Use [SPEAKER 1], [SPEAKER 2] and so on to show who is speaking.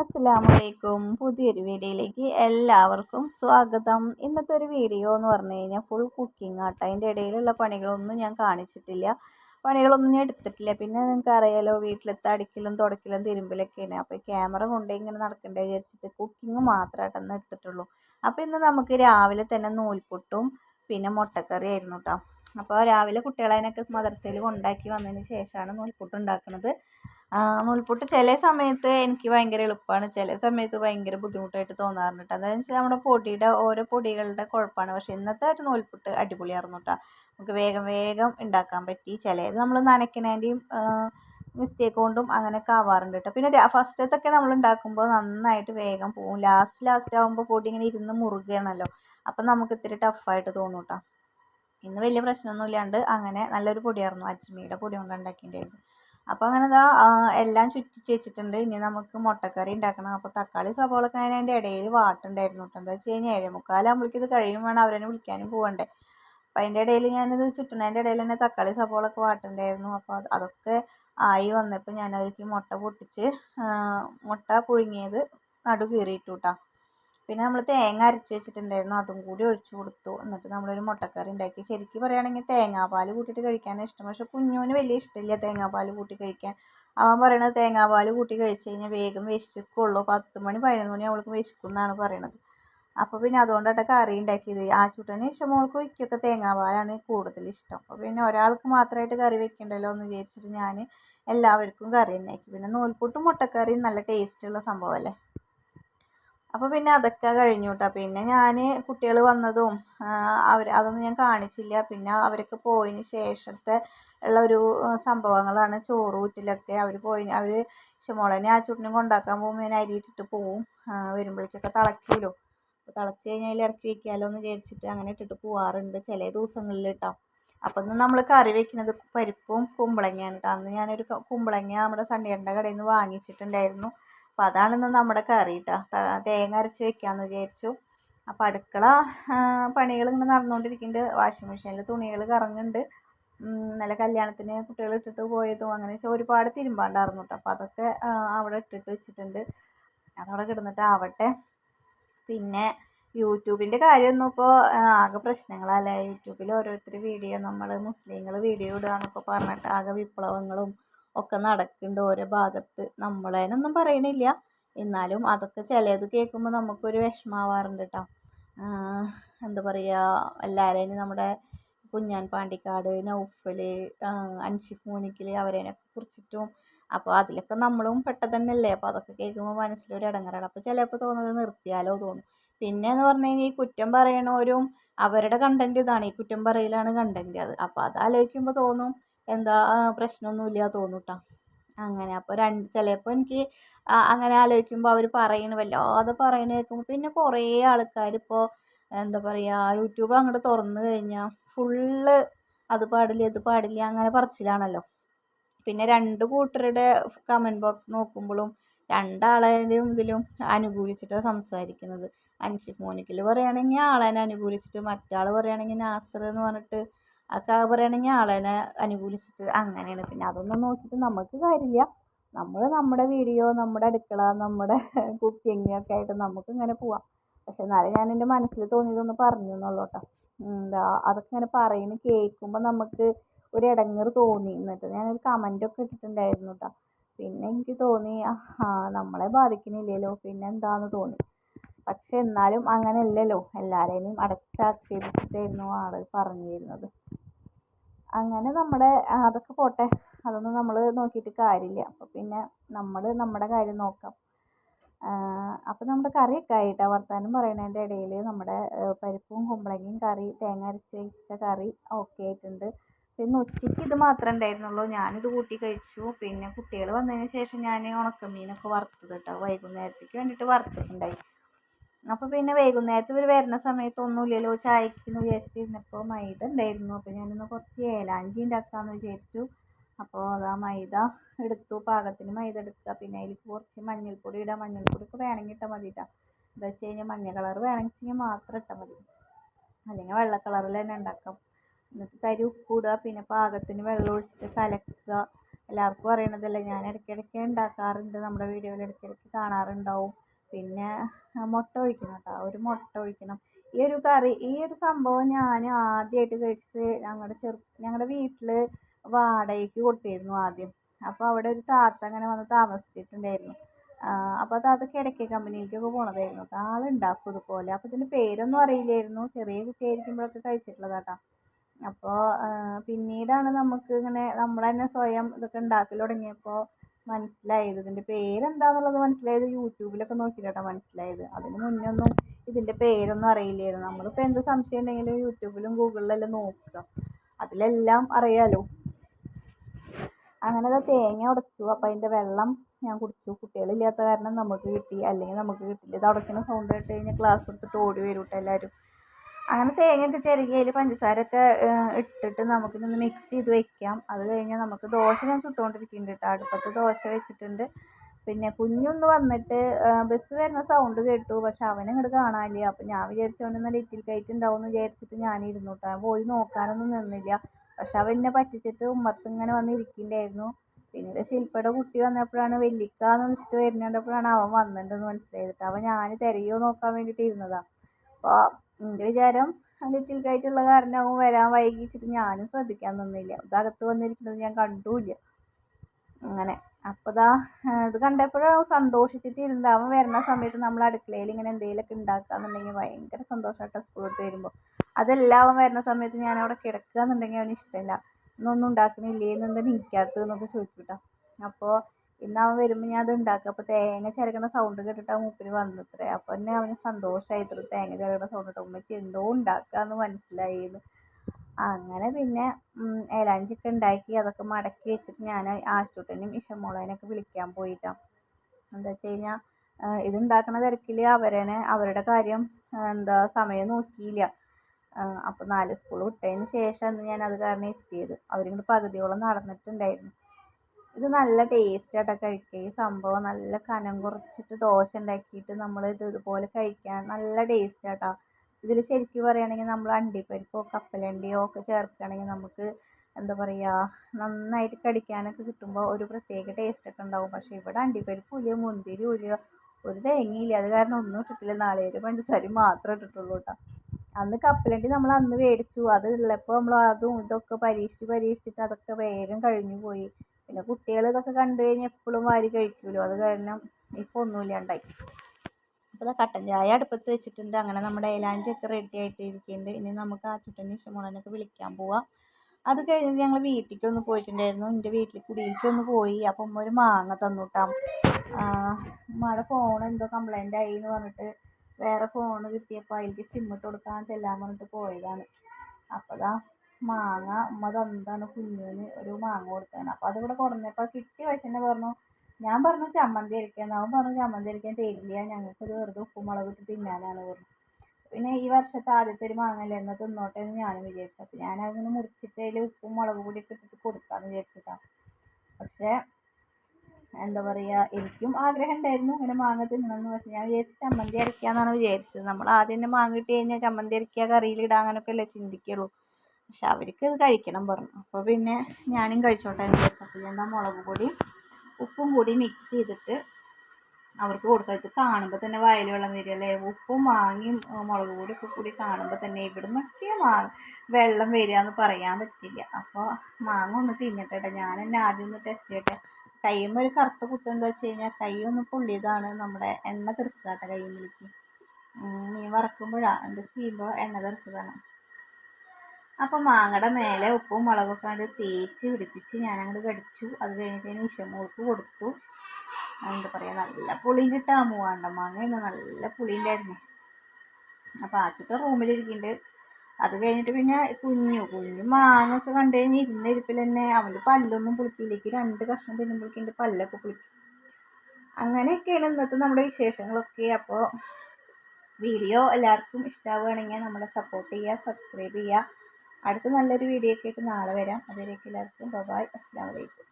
[SPEAKER 1] അസ്സലാമലൈക്കും പുതിയൊരു വീഡിയോയിലേക്ക് എല്ലാവർക്കും സ്വാഗതം. ഇന്നത്തെ ഒരു വീഡിയോ എന്ന് പറഞ്ഞു കഴിഞ്ഞാൽ ഫുൾ കുക്കിംഗ് ആട്ടോ. അതിന്റെ ഇടയിലുള്ള പണികളൊന്നും ഞാൻ കാണിച്ചിട്ടില്ല. പണികളൊന്നും ഞാൻ എടുത്തിട്ടില്ല. പിന്നെ നിങ്ങൾക്ക് അറിയാലോ വീട്ടിലത്തെ അടിക്കലും തുടക്കലും തിരുമ്പലൊക്കെയാണ്. അപ്പോൾ ക്യാമറ കൊണ്ടേ ഇങ്ങനെ നടക്കണ്ടേ വിചാരിച്ചിട്ട് കുക്കിംഗ് മാത്രമായിട്ട് ഇന്ന് എടുത്തിട്ടുള്ളൂ. അപ്പോൾ ഇന്ന് നമുക്ക് രാവിലെ തന്നെ നൂൽപുട്ടും പിന്നെ മുട്ടക്കറി ആയിരുന്നു കേട്ടോ അപ്പോൾ രാവിലെ കുട്ടികളതിനൊക്കെ മദർസയിൽ കൊണ്ടാക്കി വന്നതിന് ശേഷമാണ് നൂൽപുട്ട് ഉണ്ടാക്കുന്നത്. നൂൽപുട്ട് ചില സമയത്ത് എനിക്ക് ഭയങ്കര എളുപ്പമാണ് ചില സമയത്ത് ഭയങ്കര ബുദ്ധിമുട്ടായിട്ട് തോന്നാറുണ്ട്. കേട്ടോ അതെന്ന് വെച്ചാൽ നമ്മുടെ പൊടിയുടെ ഓരോ പൊടികളുടെ കുഴപ്പമാണ് പക്ഷെ ഇന്നത്തെ ഒരു നൂൽപുട്ട് അടിപൊളിയായിരുന്നു കേട്ടോ നമുക്ക് വേഗം വേഗം ഉണ്ടാക്കാൻ പറ്റി. ചിലത് നമ്മൾ നനയ്ക്കണേന്റെയും മിസ്റ്റേക്ക് കൊണ്ടും അങ്ങനെയൊക്കെ ആവാറുണ്ട് കേട്ടോ പിന്നെ ഫസ്റ്റത്തൊക്കെ നമ്മൾ ഉണ്ടാക്കുമ്പോൾ നന്നായിട്ട് വേഗം പോകും ലാസ്റ്റ് ലാസ്റ്റ് ആകുമ്പോൾ പൊടി ഇങ്ങനെ ഇരുന്ന് മുറുകയാണല്ലോ. അപ്പം നമുക്ക് ഇത്തിരി ടഫായിട്ട് തോന്നും കേട്ടോ ഇന്ന് വലിയ പ്രശ്നമൊന്നുമില്ലാണ്ട് അങ്ങനെ നല്ലൊരു പൊടിയായിരുന്നു. അജ്മിയുടെ പൊടി കൊണ്ട് ഉണ്ടാക്കിയിട്ടുണ്ടായിരുന്നു അപ്പോൾ അങ്ങനെ ഇതാ എല്ലാം ചുറ്റിച്ച് വെച്ചിട്ടുണ്ട്. ഇനി നമുക്ക് മുട്ടക്കറി ഉണ്ടാക്കണം. അപ്പോൾ തക്കാളി സവാളയൊക്കെ ഞാൻ അതിന്റെ ഇടയിൽ വാട്ടുണ്ടായിരുന്നു കേട്ടോ. എന്താ വെച്ച് കഴിഞ്ഞാൽ ഏഴേ മുക്കാലാകുമ്പോഴേക്കും ഇത് കഴിയും വേണം. അവരെ വിളിക്കാനും പോകണ്ടേ അപ്പോൾ അതിന്റെ ഇടയിൽ ഞാനിത് ചുറ്റുന്നതിന്റെ ഇടയിൽ തന്നെ തക്കാളി സവാളയൊക്കെ വാട്ടുണ്ടായിരുന്നു. അപ്പോൾ അതൊക്കെ ആയി വന്നപ്പോൾ ഞാൻ അതിലേക്ക് മുട്ട പൊട്ടിച്ച് മുട്ട പുഴുങ്ങിയത് നടു കീറിയിട്ടു കേട്ടോ പിന്നെ നമ്മൾ തേങ്ങ അരച്ച് വെച്ചിട്ടുണ്ടായിരുന്നു. അതും കൂടി ഒഴിച്ച് കൊടുത്തു. എന്നിട്ട് നമ്മളൊരു മുട്ടക്കറി ഉണ്ടാക്കി. ശരിക്കും പറയുകയാണെങ്കിൽ തേങ്ങാപ്പാൽ കൂട്ടിയിട്ട് കഴിക്കാനാണ് ഇഷ്ടം. പക്ഷെ കുഞ്ഞുവിന് വലിയ ഇഷ്ടമില്ല തേങ്ങാപ്പാൽ കൂട്ടി കഴിക്കാൻ. അവൻ പറയണത് തേങ്ങാപ്പാൽ കൂട്ടി കഴിച്ച് കഴിഞ്ഞാൽ വേഗം വിശക്കുള്ളൂ. പത്ത് മണി പതിനൊന്ന് മണി അവൾക്ക് വിശക്കും എന്നാണ് പറയണത്. അപ്പോൾ പിന്നെ അതുകൊണ്ടാണ് കറി ഉണ്ടാക്കിയത്. ആച്ചൂട്ടന് ഇഷ്ടം മോൾക്ക് വയ്ക്കൊക്കെ തേങ്ങാപ്പാലാണ് കൂടുതൽ ഇഷ്ടം. അപ്പോൾ പിന്നെ ഒരാൾക്ക് മാത്രമായിട്ട് കറി വെക്കണ്ടല്ലോ എന്ന് വിചാരിച്ചിട്ട് ഞാൻ എല്ലാവർക്കും കറി ഉണ്ടാക്കി. പിന്നെ നൂൽപുട്ടും മുട്ടക്കറിയും നല്ല ടേസ്റ്റുള്ള സംഭവമല്ലേ അപ്പോൾ പിന്നെ അതൊക്കെ കഴിഞ്ഞു കേട്ടോ പിന്നെ ഞാൻ കുട്ടികൾ വന്നതും അവർ അതൊന്നും ഞാൻ കാണിച്ചില്ല. പിന്നെ അവരൊക്കെ പോയതിന് ശേഷത്തെ ഉള്ള ഒരു സംഭവങ്ങളാണ്. ചോറ് ഊറ്റലൊക്കെ അവർ പോയി അവർ ഷിമോളനെ ആ ചുട്ടിനും കൊണ്ടാക്കാൻ പോകുമ്പോൾ ഞാൻ അരിയിട്ടിട്ട് പോവും. വരുമ്പോഴേക്കൊക്കെ തിളയ്ക്കുമല്ലോ തിളച്ച് കഴിഞ്ഞാൽ ഇറക്കി വയ്ക്കാമല്ലോ എന്ന് വിചാരിച്ചിട്ട് അങ്ങനെ ഇട്ടിട്ട് പോവാറുണ്ട് ചില ദിവസങ്ങളിൽ കേട്ടോ അപ്പം ഇന്ന് നമ്മൾ കറി വെക്കുന്നത് പരിപ്പും കുമ്പളങ്ങയാണ് കേട്ടോ അന്ന് ഞാനൊരു കുമ്പളങ്ങ നമ്മുടെ സണ്ണിയേട്ടന്റെ കടയിൽ നിന്ന് വാങ്ങിച്ചിട്ടുണ്ടായിരുന്നു. അപ്പോൾ അതാണ് ഇന്ന് നമ്മുടെ കറി കേട്ടോ തേങ്ങ അരച്ച് വെക്കാമെന്ന് വിചാരിച്ചു. അപ്പോൾ അടുക്കള പണികൾ ഇങ്ങനെ നടന്നുകൊണ്ടിരിക്കുന്നുണ്ട് വാഷിംഗ് മെഷീനിൽ തുണികൾ കറങ്ങുന്നുണ്ട് നല്ല കല്യാണത്തിന് കുട്ടികൾ ഇട്ടിട്ട് പോയതും അങ്ങനെ ഒരുപാട് തിരുമ്പാണ്ടായിരുന്നു കേട്ടോ അപ്പോൾ അതൊക്കെ അവിടെ ഇട്ടിട്ട് വെച്ചിട്ടുണ്ട്. അതവിടെ കിടന്നിട്ട് ആവട്ടെ പിന്നെ യൂട്യൂബിന്റെ കാര്യമൊന്നും ഇപ്പോൾ ആകെ പ്രശ്നങ്ങളല്ലേ? യൂട്യൂബിൽ ഓരോരുത്തർ വീഡിയോ നമ്മൾ മുസ്ലിങ്ങൾ വീഡിയോ ഇടുക എന്നൊക്കെ പറഞ്ഞിട്ട് ആകെ വിപ്ലവങ്ങളും ഒക്കെ നടക്കുന്നുണ്ട് ഓരോ ഭാഗത്ത്. നമ്മളതിനൊന്നും പറയണില്ല. എന്നാലും അതൊക്കെ ചിലത് കേൾക്കുമ്പോൾ നമുക്കൊരു വിഷമാവാറുണ്ട് കേട്ടോ എന്താ പറയുക എല്ലാവരെയും നമ്മുടെ കുഞ്ഞാൻ പാണ്ടിക്കാട് നൗഫൽ അൻഷിഫ് മൂനിക്കൽ അവരേനൊക്കെ കുറിച്ചിട്ടും അപ്പോൾ അതിലൊക്കെ നമ്മളും പെട്ടതന്നെയല്ലേ അപ്പോൾ അതൊക്കെ കേൾക്കുമ്പോൾ മനസ്സിലൊരു ഇടങ്ങേറാണ് അപ്പോൾ ചിലപ്പോൾ തോന്നുന്നത് നിർത്തിയാലോ തോന്നും. പിന്നെ എന്ന് പറഞ്ഞു കഴിഞ്ഞാൽ ഈ കുറ്റം പറയണവരും അവരുടെ കണ്ടന്റ് ഇതാണ്. ഈ കുറ്റം പറയലാണ് കണ്ടന്റ് അത്. അപ്പോൾ അത് ആലോചിക്കുമ്പോൾ തോന്നും എന്താ പ്രശ്നമൊന്നുമില്ല തോന്നും കേട്ടോ അങ്ങനെ അപ്പോൾ രണ്ട് ചിലപ്പോൾ എനിക്ക് അങ്ങനെ ആലോചിക്കുമ്പോൾ അവർ പറയണ വല്ലാതെ പറയണ കേൾക്കുമ്പോൾ പിന്നെ കുറേ ആൾക്കാർ ഇപ്പോൾ എന്താ പറയുക യൂട്യൂബ് അങ്ങോട്ട് തുറന്നു കഴിഞ്ഞാൽ ഫുള്ള് അത് പാടില്ല ഇത് പാടില്ല അങ്ങനെ പറച്ചിലാണല്ലോ. പിന്നെ രണ്ട് കൂട്ടരുടെ കമന്റ് ബോക്സ് നോക്കുമ്പോഴും രണ്ടാളെയും ഇതിലും അനുകൂലിച്ചിട്ടാണ് സംസാരിക്കുന്നത്. അൻഷിഫ് മോനിക്കൽ പറയുകയാണെങ്കിൽ ആളെ അനുകൂലിച്ചിട്ട് മറ്റാൾ പറയുകയാണെങ്കിൽ നാസർ എന്ന് പറഞ്ഞിട്ട് ഒക്കെ പറയുകയാണെങ്കിൽ ആളെന്നെ അനുകൂലിച്ചിട്ട് അങ്ങനെയാണ്. പിന്നെ അതൊന്നും നോക്കിയിട്ട് നമുക്ക് കാര്യമില്ല. നമ്മൾ നമ്മുടെ വീഡിയോ നമ്മുടെ അടുക്കള നമ്മുടെ കുക്കിംഗ് ഒക്കെ ആയിട്ട് നമുക്ക് ഇങ്ങനെ പോവാം. പക്ഷെ എന്നാലും ഞാൻ എന്റെ മനസ്സിൽ തോന്നിയതൊന്ന് പറഞ്ഞു എന്നുള്ളൂ കേട്ടോ എന്താ അതൊക്കെ ഇങ്ങനെ പറയുന്നത് കേൾക്കുമ്പോൾ നമുക്ക് ഒരു ഇടങ്ങർ തോന്നി. എന്നിട്ട് ഞാനൊരു കമന്റൊക്കെ ഇട്ടിട്ടുണ്ടായിരുന്നു കേട്ടോ പിന്നെ എനിക്ക് തോന്നി ആ നമ്മളെ ബാധിക്കുന്നില്ലല്ലോ. പിന്നെ എന്താന്ന് തോന്നി. പക്ഷെ എന്നാലും അങ്ങനെയല്ലല്ലോ. എല്ലാവരെയും അടച്ചാക്ഷേപിച്ചിട്ടായിരുന്നു ആൾ പറഞ്ഞിരുന്നത്. അങ്ങനെ നമ്മുടെ അതൊക്കെ പോട്ടെ. അതൊന്നും നമ്മൾ നോക്കിയിട്ട് കാര്യമില്ല. അപ്പോൾ പിന്നെ നമ്മൾ നമ്മുടെ കാര്യം നോക്കാം. അപ്പോൾ നമ്മുടെ കറിയൊക്കെ ആയിട്ടോ വർത്തമാനം പറയുന്നതിന്റെ ഇടയിൽ നമ്മുടെ പരിപ്പും കുമ്പളങ്ങയും കറി തേങ്ങ അരച്ച് വെച്ച കറി ഓക്കെ ആയിട്ടുണ്ട്. പിന്നെ ഉച്ചയ്ക്ക് ഇത് മാത്രമേ ഉണ്ടായിരുന്നുള്ളൂ. ഞാനിത് കൂട്ടി കഴിച്ചു. പിന്നെ കുട്ടികൾ വന്നതിന് ശേഷം ഞാൻ ഉണക്കമീനൊക്കെ വറുത്തത് കേട്ടോ. വൈകുന്നേരത്തേക്ക് വേണ്ടിയിട്ട് വറുത്തിട്ടുണ്ടായി. അപ്പോൾ പിന്നെ വൈകുന്നേരത്ത് ഇവർ വരുന്ന സമയത്ത് ഒന്നുമില്ലല്ലോ ചായക്ക് എന്ന് വിചാരിച്ചിരുന്നപ്പോൾ മൈദ ഉണ്ടായിരുന്നു. അപ്പോൾ ഞാനൊന്ന് കുറച്ച് ഏലാഞ്ചി ഉണ്ടാക്കാമെന്ന് വിചാരിച്ചു. അപ്പോൾ അതാ മൈദ എടുത്തു പാകത്തിന് മൈദ എടുക്കുക. പിന്നെ അതിൽ കുറച്ച് മഞ്ഞൾപ്പൊടി ഇടുക. മഞ്ഞൾപ്പൊടി ഒക്കെ വേണമെങ്കിൽ ഇട്ടാൽ മതി കേട്ടോ എന്താ വെച്ച് കഴിഞ്ഞാൽ മഞ്ഞ കളർ വേണമെങ്കിൽ മാത്രം ഇട്ടാൽ മതി. അല്ലെങ്കിൽ വെള്ള കളറിൽ തന്നെ ഉണ്ടാക്കാം. എന്നിട്ട് തരി ഉപ്പ് ഇടുക. പിന്നെ പാകത്തിന് വെള്ളം ഒഴിച്ചിട്ട് കലക്കുക. എല്ലാവർക്കും അറിയണതല്ലേ ഞാൻ ഇടയ്ക്കിടയ്ക്ക് ഉണ്ടാക്കാറുണ്ട്. നമ്മുടെ വീഡിയോയിൽ ഇടയ്ക്കിടയ്ക്ക് കാണാറുണ്ടാവും. പിന്നെ മുട്ട ഒഴിക്കണം കേട്ടോ ഒരു മുട്ട ഒഴിക്കണം. ഈ ഒരു കറി ഈ ഒരു സംഭവം ഞാൻ ആദ്യമായിട്ട് കഴിച്ചത് ഞങ്ങളുടെ ചെറു ഞങ്ങളുടെ വീട്ടിൽ വാടകയ്ക്ക് കൊടുത്തിരുന്നു ആദ്യം. അപ്പോൾ അവിടെ ഒരു താത്ത അങ്ങനെ വന്ന് താമസിച്ചിട്ടുണ്ടായിരുന്നു. അപ്പോൾ താത്ത കിടക്ക കമ്പനിയിലേക്കൊക്കെ പോണതായിരുന്നു. അപ്പോൾ ആളുണ്ടാക്കും ഇതുപോലെ. അപ്പോൾ ഇതിന്റെ പേരൊന്നും അറിയില്ലായിരുന്നു. ചെറിയ കുട്ടിയായിരിക്കുമ്പോഴൊക്കെ കഴിച്ചിട്ടുള്ളതാട്ടോ. അപ്പോൾ പിന്നീടാണ് നമുക്ക് ഇങ്ങനെ നമ്മൾ തന്നെ സ്വയം ഇതൊക്കെ ഉണ്ടാക്കൽ തുടങ്ങിയപ്പോൾ മനസ്സിലായത്. ഇതിന്റെ പേരെന്താണെന്നുള്ളത് മനസ്സിലായത് യൂട്യൂബിലൊക്കെ നോക്കിയിട്ടാണ് മനസ്സിലായത്. അതിന് മുന്നേ ഒന്നും ഇതിന്റെ പേരൊന്നും അറിയില്ലായിരുന്നു. നമ്മളിപ്പോൾ എന്ത് സംശയം ഉണ്ടെങ്കിലും യൂട്യൂബിലും ഗൂഗിളിലെല്ലാം നോക്കുക. അതിലെല്ലാം അറിയാലോ. അങ്ങനെ തേങ്ങ ഉടച്ചു. അപ്പോൾ അതിന്റെ വെള്ളം ഞാൻ കുടിച്ചു. കുട്ടികളില്ലാത്ത കാരണം നമുക്ക് കിട്ടി. അല്ലെങ്കിൽ നമുക്ക് കിട്ടില്ല. ഇത് അടയ്ക്കുന്ന സൗണ്ട് കേട്ട് കഴിഞ്ഞാൽ ക്ലാസ് എടുത്തിട്ട് ഓടി വരും കേട്ടോ എല്ലാവരും അങ്ങനെ തേങ്ങയൊക്കെ ചിരകി അതിൽ പഞ്ചസാരയൊക്കെ ഇട്ടിട്ട് നമുക്കിതൊന്ന് മിക്സ് ചെയ്ത് വെക്കാം. അത് കഴിഞ്ഞാൽ നമുക്ക് ദോശ ഞാൻ ചുട്ടുകൊണ്ടിരിക്കുന്നുണ്ട് കേട്ടോ. അടുപ്പത്ത് ദോശ വെച്ചിട്ടുണ്ട്. പിന്നെ കുഞ്ഞൊന്ന് വന്നിട്ട് ബസ് വരുന്ന സൗണ്ട് കേട്ടു. പക്ഷെ അവനെ ഇങ്ങോട്ട് കാണാനില്ല. അപ്പം ഞാൻ വിചാരിച്ചു നല്ല ലിറ്റിൽ കയറ്റ് ഉണ്ടാവും എന്ന് വിചാരിച്ചിട്ട് ഞാൻ ഇരുന്നു കേട്ടോ പോയി നോക്കാനൊന്നും നിന്നില്ല. പക്ഷെ അവൻ എന്നെ പറ്റിച്ചിട്ട് ഉമ്മത്ത് ഇങ്ങനെ വന്ന് ഇരിക്കുന്നുണ്ടായിരുന്നു പിന്നീട് ശില്പയുടെ കുട്ടി വന്നപ്പോഴാണ് വെല്ലിക്കാന്ന് വിളിച്ചിട്ട് വരുന്നുണ്ടപ്പോഴാണ് അവൻ വന്നിട്ടുണ്ടെന്ന് മനസ്സിലായത് അവൻ ഞാൻ തിരയോ നോക്കാൻ വേണ്ടിയിട്ട് ഇരുന്നതാണ് അപ്പോൾ എന്റെ വിചാരം ലിറ്റിൽ കയറ്റുള്ള കാരണം അവൻ വരാൻ വൈകിച്ചിട്ട് ഞാനും ശ്രദ്ധിക്കാൻ നിന്നില്ല. ഇതകത്ത് വന്നിരിക്കുന്നത് ഞാൻ കണ്ടുമില്ല അങ്ങനെ. അപ്പോൾ ദാ ഇത് കണ്ടപ്പോഴും സന്തോഷിച്ചിട്ട് ഇരുന്നത് അവൻ വരുന്ന സമയത്ത് നമ്മൾ അടുക്കളയിൽ ഇങ്ങനെ എന്തെങ്കിലുമൊക്കെ ഉണ്ടാക്കുകയെന്നുണ്ടെങ്കിൽ ഭയങ്കര സന്തോഷമായിട്ട് സ്കൂൾ വിട്ട് വരുമ്പോൾ അതെല്ലാം അവൻ വരുന്ന സമയത്ത് ഞാൻ അവിടെ കിടക്കുക എന്നുണ്ടെങ്കിൽ അവന് ഇഷ്ടമല്ല ഇന്നൊന്നും ഉണ്ടാക്കണില്ലേ? ഇന്നെന്താ ഇരിക്കാത്തത്? എന്നൊക്കെ ചോദിക്കും കേട്ടോ അപ്പോൾ ഇന്ന് അവൻ വരുമ്പോൾ ഞാൻ അത് ഉണ്ടാക്കുക അപ്പോൾ തേങ്ങ ചിരകണ സൗണ്ട് കേട്ടിട്ടാണ് മൂപ്പര് വന്നത്രേ. അപ്പോൾ തന്നെ അവന് സന്തോഷമായിത്ര തേങ്ങ ചിരകണ സൗണ്ട് കേട്ടോ. ഉമ്മച്ചി എന്തോ ഉണ്ടാക്കാന്ന് മനസ്സിലായിന്ന്. അങ്ങനെ പിന്നെ ഏലാഞ്ചിക്ക് ഉണ്ടാക്കി അതൊക്കെ മടക്കി വെച്ചിട്ട് ഞാൻ ആശുട്ടനെയും ഇഷമോളേനൊക്കെ വിളിക്കാൻ പോയിട്ടാണ് എന്താ വെച്ച് കഴിഞ്ഞാൽ ഇത് ഉണ്ടാക്കണ തിരക്കിൽ അവരനെ അവരുടെ കാര്യം എന്താ സമയം നോക്കിയില്ല. അപ്പോൾ നാല് സ്കൂൾ വിട്ടതിന് ശേഷമാണ് ഞാൻ അത് കാരണം എത്തിയത്. അവരിങ്ങോട്ട് പകുതിയോളം നടന്നിട്ടുണ്ടായിരുന്നു. ഇത് നല്ല ടേസ്റ്റ് ആട്ടോ കഴിക്കാൻ. ഈ സംഭവം നല്ല കനം കുറച്ചിട്ട് ദോശ ഉണ്ടാക്കിയിട്ട് നമ്മൾ ഇത് ഇതുപോലെ കഴിക്കാൻ നല്ല ടേസ്റ്റ് ആട്ടോ. ഇതിൽ ശരിക്കും പറയുകയാണെങ്കിൽ നമ്മൾ അണ്ടിപ്പരിപ്പോ കപ്പലണ്ടിയോ ഒക്കെ ചേർക്കുകയാണെങ്കിൽ നമുക്ക് എന്താ പറയുക നന്നായിട്ട് കടിക്കാനൊക്കെ കിട്ടുമ്പോൾ ഒരു പ്രത്യേക ടേസ്റ്റ് ഒക്കെ ഉണ്ടാവും. പക്ഷേ ഇവിടെ അണ്ടിപ്പരിപ്പ് ഇല്ല മുന്തിരി ഇല്ല ഒരു തേങ്ങയില്ല. അത് കാരണം ഒന്നും ഇട്ടിട്ടില്ല. നാളികേരം പഞ്ചസാരയും മാത്രമേ ഇട്ടിട്ടുള്ളൂ കേട്ടോ. അന്ന് കപ്പലണ്ടി നമ്മൾ അന്ന് മേടിച്ചു. അത് ഉള്ളപ്പോൾ നമ്മൾ അതും ഇതൊക്കെ പരീക്ഷിച്ച് പരീക്ഷിച്ചിട്ട് അതൊക്കെ വേഗം കഴിഞ്ഞു പോയി പിന്നെ കുട്ടികൾ ഇതൊക്കെ കണ്ടു കഴിഞ്ഞാൽ എപ്പോഴും വാരി കഴിക്കുമല്ലോ അത് കാരണം ഇപ്പോൾ ഒന്നുമില്ലാണ്ടായി. അപ്പോൾ കട്ടൻ ചായ അടുപ്പത്ത് വെച്ചിട്ടുണ്ട്. അങ്ങനെ നമ്മുടെ ഏലാഞ്ചിയൊക്കെ റെഡി ആയിട്ട് ഇരിക്കുന്നുണ്ട് ഇനി നമുക്ക് ചുട്ടൻ ഇഷ്ടമുള്ളതിനൊക്കെ വിളിക്കാൻ പോവാം. അത് കഴിഞ്ഞിട്ട് ഞങ്ങൾ വീട്ടിലേക്കൊന്ന് പോയിട്ടുണ്ടായിരുന്നു. എന്റെ വീട്ടിൽ കുടിയിലേക്കൊന്ന് പോയി. അപ്പം ഒരു മാങ്ങ തന്നുട്ടാം. ഉമ്മയുടെ ഫോൺ എന്തോ കംപ്ലൈന്റ് ആയി എന്ന് പറഞ്ഞിട്ട് വേറെ ഫോൺ കിട്ടിയപ്പോൾ അതിലേക്ക് സിമ്മിട്ട് കൊടുക്കാൻ ചെല്ലാൻ പറഞ്ഞിട്ട് പോയതാണ്. അപ്പോൾ മാങ്ങ ഉമ്മ തന്നതാണ് കുഞ്ഞിന് ഒരു മാങ്ങ കൊടുത്തതാണ്. അപ്പോൾ അതിവിടെ കൊണ്ടുവന്നപ്പോൾ കിട്ടി വശന്നെ പറഞ്ഞു ഞാൻ പറഞ്ഞു ചമ്മന്തി അരയ്ക്കാൻ അവൻ പറഞ്ഞു ചമ്മന്തി അരയ്ക്കാൻ തരില്ല. ഞങ്ങൾക്കത് വെറുതെ ഉപ്പും മുളകും ഇട്ട് തിന്നാനാണ് പറഞ്ഞു. പിന്നെ ഈ വർഷത്തെ ആദ്യത്തെ ഒരു മാങ്ങല്ലേ എന്നാൽ തിന്നോട്ടെ എന്ന് ഞാനും വിചാരിച്ചു. അപ്പോൾ ഞാനതിങ്ങനെ മുറിച്ചിട്ട് അതിൽ ഉപ്പും മുളകും ഒക്കെ ഇട്ടിട്ട് കൊടുക്കാമെന്ന് വിചാരിച്ചിട്ടാണ് പക്ഷേ എന്താ പറയുക എനിക്കും ആഗ്രഹം ഉണ്ടായിരുന്നു ഇങ്ങനെ മാങ്ങ തിന്നണമെന്ന്. പക്ഷെ ഞാൻ വിചാരിച്ചു ചമ്മന്തി അരക്കാന്നാണ് വിചാരിച്ചത്. നമ്മൾ ആദ്യം തന്നെ മാങ്ങ കിട്ടി കഴിഞ്ഞാൽ ചമ്മന്തി അരയ്ക്കുക കറിയിലിടുക അങ്ങനെയൊക്കെ അല്ലേ ചിന്തിക്കുള്ളൂ. പക്ഷെ അവർക്ക് ഇത് കഴിക്കണം പറഞ്ഞു. അപ്പോൾ പിന്നെ ഞാനും കഴിച്ചോട്ടെ എന്ന് വിചാരിച്ചു. അപ്പോൾ എന്താ മുളക് പൊടി ഉപ്പും കൂടി മിക്സ് ചെയ്തിട്ട് അവർക്ക് കൊടുക്കാം. ഇത് കാണുമ്പോൾ തന്നെ വയൽ വെള്ളം വരികയല്ലേ ഉപ്പും മാങ്ങയും മുളക് പൊടി ഉപ്പ് കൂടി കാണുമ്പോൾ തന്നെ ഇവിടുന്നൊക്കെ മാ വെള്ളം വരിക എന്ന് പറയാൻ പറ്റില്ല. അപ്പോൾ മാങ്ങ ഒന്ന് തിന്നിട്ടെ ഞാൻ എന്നെ ആദ്യം ഒന്ന് ടെസ്റ്റ് ചെയ്യട്ടെ. കയ്യുമ്പോൾ ഒരു കറുത്ത കുത്തം എന്താ വെച്ച് കഴിഞ്ഞാൽ കൈ ഒന്ന് പൊള്ളിയതാണ് നമ്മുടെ എണ്ണ തെറിച്ചതാട്ടെ കയ്യുമ്പോഴേക്ക് മീൻ വറക്കുമ്പോഴാണ് എന്താ ചെയ്യുമ്പോൾ എണ്ണ തെറിച്ചതാണ്. അപ്പം മാങ്ങയുടെ മേലെ ഉപ്പും മുളകൊക്കെ കണ്ട് തേച്ച് പിടിപ്പിച്ച് ഞാൻ അങ്ങോട്ട് കടിച്ചു. അത് കഴിഞ്ഞിട്ട് ഇഷമോൾക്ക് കൊടുത്തു. എന്താ പറയുക നല്ല പുളിന്റെ ആ മൂവാണ്ട മാങ്ങയാണ് നല്ല പുളിയുണ്ടായിരുന്നു. അപ്പോൾ ആച്ചിട്ട് റൂമിലിരിക്കുന്നുണ്ട് അത് കഴിഞ്ഞിട്ട് പിന്നെ കുഞ്ഞു കുഞ്ഞു മാങ്ങൊക്കെ കണ്ടു കഴിഞ്ഞാൽ ഇരുന്നിരിപ്പിൽ തന്നെ അവന്റെ പല്ലൊന്നും പുളിപ്പിലേക്ക് രണ്ട് കഷ്ണം തിന്നുമ്പോഴേക്കും എന്റെ പല്ലൊക്കെ പുളിക്കും അങ്ങനെയൊക്കെയാണ് ഇന്നത്തെ നമ്മുടെ വിശേഷങ്ങളൊക്കെ. അപ്പോൾ വീഡിയോ എല്ലാവർക്കും ഇഷ്ടമാവുകയാണെങ്കിൽ നമ്മളെ സപ്പോർട്ട് ചെയ്യുക സബ്സ്ക്രൈബ് ചെയ്യുക. അടുത്ത നല്ലൊരു വീഡിയോ ഒക്കെ ആയിട്ട് നാളെ വരാം. അതുവരേക്കും എല്ലാവർക്കും. ബബായ് അസ്സാം വലൈക്കും